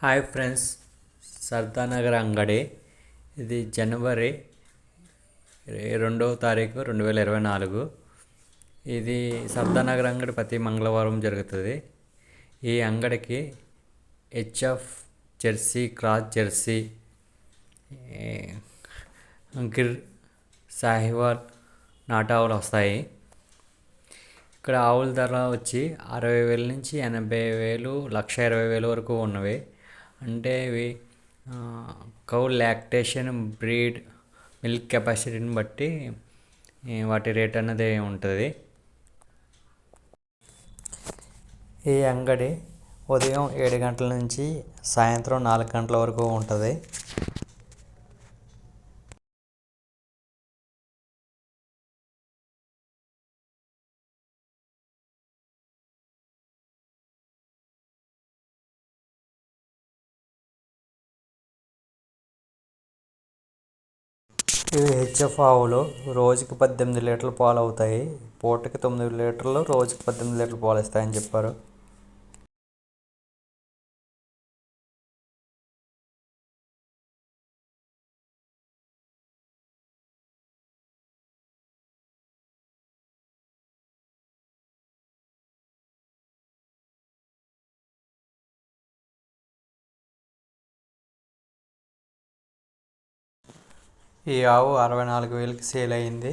Hi friends Sardanagar అంగడి. ఇది జనవరి రెండవ తారీఖు రెండు వేల ఇరవై నాలుగు. ఇది సర్దానగర్ అంగడి ప్రతి మంగళవారం జరుగుతుంది. ఈ అంగడికి HF Jersey cross Jersey Gir Sahiwal నాటావులు ఆవులు వస్తాయి. ఇక్కడ ఆవుల ధర వచ్చి అరవై వేల నుంచి ఎనభై వేలు లక్ష ఇరవై వేలు వరకు ఉన్నవి. అంటే ఇవి కౌ లాక్టేషన్ బ్రీడ్ మిల్క్ కెపాసిటీని బట్టి వాటి రేట్ అన్నది ఉంటుంది. ఈ అంగడి ఉదయం ఏడు గంటల నుంచి సాయంత్రం నాలుగు గంటల వరకు ఉంటుంది. ఇవి హెచ్ఎఫ్ ఆవులు రోజుకి పద్దెనిమిది లీటర్లు పాలు అవుతాయి పూటకి తొమ్మిది లీటర్లు రోజుకి పద్దెనిమిది లీటర్లు పాలు ఇస్తాయని చెప్పారు. ఈ ఆవు అరవై నాలుగు వేలకి సేల్ అయింది.